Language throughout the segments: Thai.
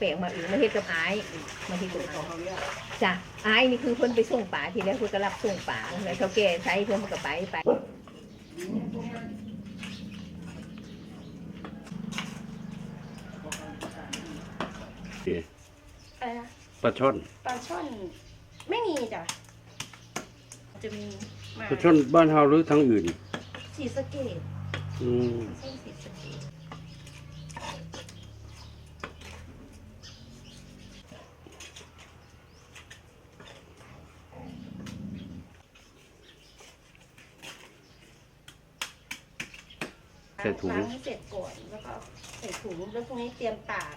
แปลงมาอีกมาเฮ็ดกับอายอีกมาเฮ็ดกับอายจ้ะอายนี่คือเพิ่นไปส่งป่าทีแรกเพิ่นก็รับส่งป่าแล้วเขาแก่ใช้เพิ่นก็ไปไปอะไรนะปลาช่อนปลาช่อนไม่มีจ้ะจะมีมาปลาช่อนบ้านเฮาหรือทางอื่นสีสะเกตอืมช่อนสีสะเกต ใส่ถุง ล้างให้เสร็จก่อนแล้วก็ใส่ถุงแล้วพรุ่งนี้เตรียมตาก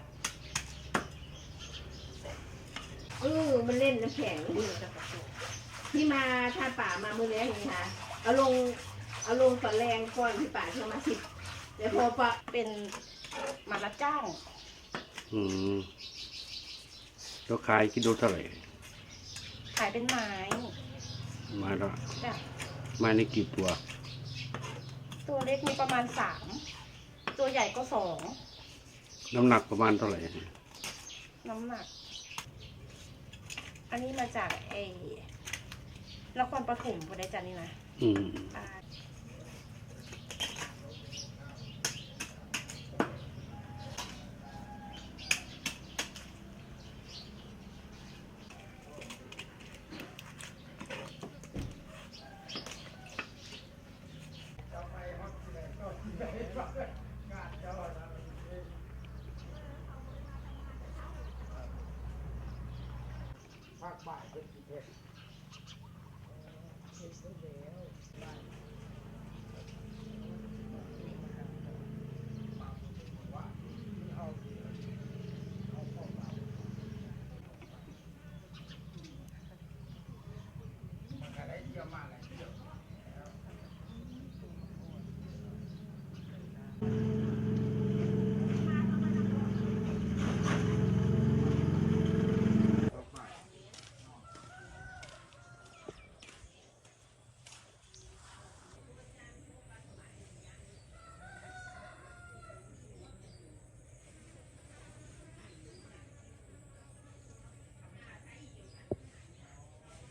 เออมันเล่นน้ำแข็งที่มาถ้าป่ามามื้อแรกนี่ค่ะเอาลงเอาลงตอนแรงก่อนที่ป่าเข้ามาสิบแล้วพอปะเป็นมารับจ้าง อืมแล้วขายกิโลเท่าไหร่ขายเป็นไม้มาละจ้ะ มาในกี่ตัว ตัวเล็กมีประมาณสามตัวใหญ่ก็สองน้ำหนักประมาณเท่าไหร่น้ำหนัก อันนี้มาจากไอ้นครปฐมพอได้จันนี่นะอืม อ่า เก็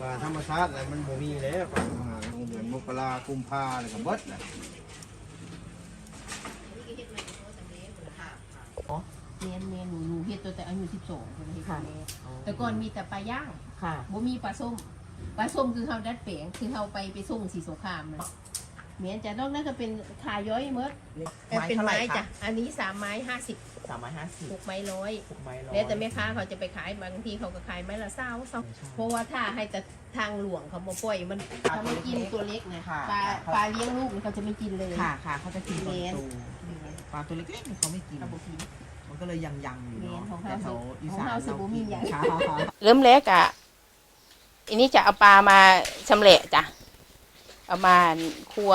ป่าธรรมชาติอะไรมันบ่มีแล้วป่าอ่าเดือนมกรากุมภาอะไรก็เบิดน่ะเมียนเมียนหนูหนูเฮ็ดตัวแต่อายุสิบสองคนเฮ็ดแม่แต่ก่อนมีแต่ปลาย่างค่ะบ่มีปลาส้มปลาส้มคือเฮาดัดแปลงคือเฮาไปไปส่งสีสงครามนะเมียนจะนอกนั้นก็เป็นขายย้อยเมดไม้เป็นเท่าไหร่ไม้คะจ้ะอันนี้สามไม้ห้าสิบ สามร้อยห้าสิบหกไม้ร้อยหกไม้ร้อยแล้วแต่แม่ค้าเขาจะไปขายบางทีเขาก็ขายไม้ละเศร้าเศร้าเพราะว่าถ้าให้แต่ทางหลวงเขามาปล่อยมันถ้าไม่กินตัวเล็กนะค่ะปลาปลาเลี้ยงลูกเขาจะไม่กินเลยค่ะค่ะเขาจะกินตอนเลี้ยงโตปลาตัวเล็กๆเนี่ยเขาไม่กินเขาบอกกินมันก็เลยยังยังๆอยู่เลี้ยงเนาะของแต่เขาแถวสิอีของสานเขาสิบ่มีอย่างค่ะค่ะเริ่มแรกอะอันนี้จะเอาปลามาชำแหละจ้ะเอามาครัว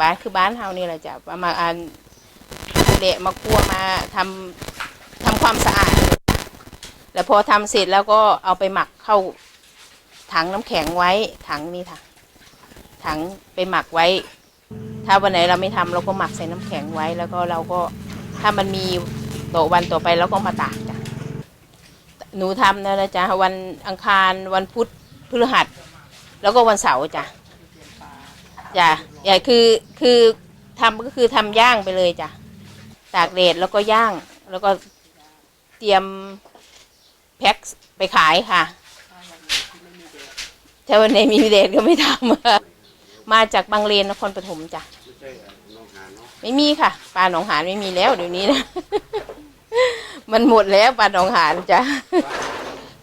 บ้านคือบ้านเฮานี่แหละจ้ะเอามาอันชำ แหละมาครัวมาทำทำความสะอาด แล้วพอทำเสร็จแล้วก็เอาไปหมักเข้าถังน้ำแข็งไว้ถังนี่ค่ะ ถังไปหมักไว้ ถ้าวันไหนเราไม่ทำเราก็หมักใส่น้ำแข็งไว้ แล้วก็เราก็ถ้ามันมีต่อวันต่อไปเราก็มาตากจ้ะหนูทำนะนะจ๊ะวันอังคารวันพุธพฤหัส แล้วก็วันเสาร์จ้ะจ้ะใหญ่คือคือทำก็คือทำย่างไปเลยจ้ะ ตากแดดแล้วก็ย่าง แล้วก็เตรียมแพ็คไปขายค่ะถ้าวันไหนมีเดทก็ไม่ทำมาจากบางเลนนครปฐมจ้ะไม่มีค่ะปลาหนองหานไม่มีแล้วเดี๋ยวนี้นะ มันหมดแล้วปลาหนองหานจ้ะ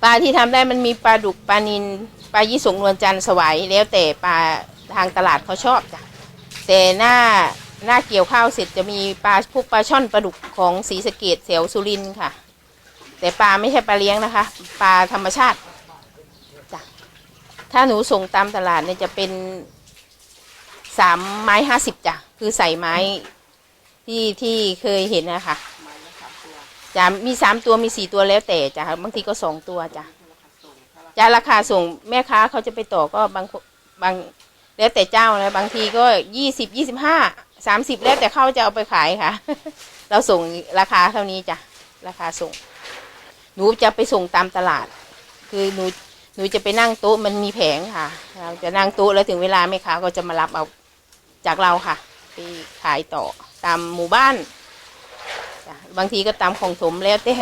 ปลาที่ทำได้มันมีปลาดุกปลานินปลายี่สงนวลจันทร์สวายแล้วแต่ปลาทางตลาดเขาชอบจ้ะแต่หน้า หน้าเกี่ยวข้าวเสร็จจะมีปลาพวกปลาช่อนปลาดุกของศรีสะเกดแถวสุรินทร์ค่ะ แต่ปลาไม่ใช่ปลาเลี้ยงนะคะ ปลาธรรมชาติจ้ะถ้าหนูส่งตามตลาดเนี่ยจะเป็นสามไม้ห้าสิบจ้ะคือใส่ไม้ที่ที่เคยเห็นนะคะจะมีสามตัวมีสี่ตัวแล้วแต่จ้ะบางทีก็สองตัวจ้ะจะราคาส่งแม่ค้าเขาจะไปต่อก็บางบางแล้วแต่เจ้านะบางทีก็ยี่สิบยี่สิบห้า สามสิบแล้วแต่เขาจะเอาไปขายค่ะ เราส่งราคาเท่านี้จ้ะ ราคาส่ง หนูจะไปส่งตามตลาด คือหนูหนูจะไปนั่งโต๊ะมันมีแผงค่ะ เราจะนั่งโต๊ะแล้วถึงเวลาแม่ค้าก็จะมารับเอาจากเราค่ะ ไปขายต่อตามหมู่บ้าน บางทีก็ตามของถมแล้วแต่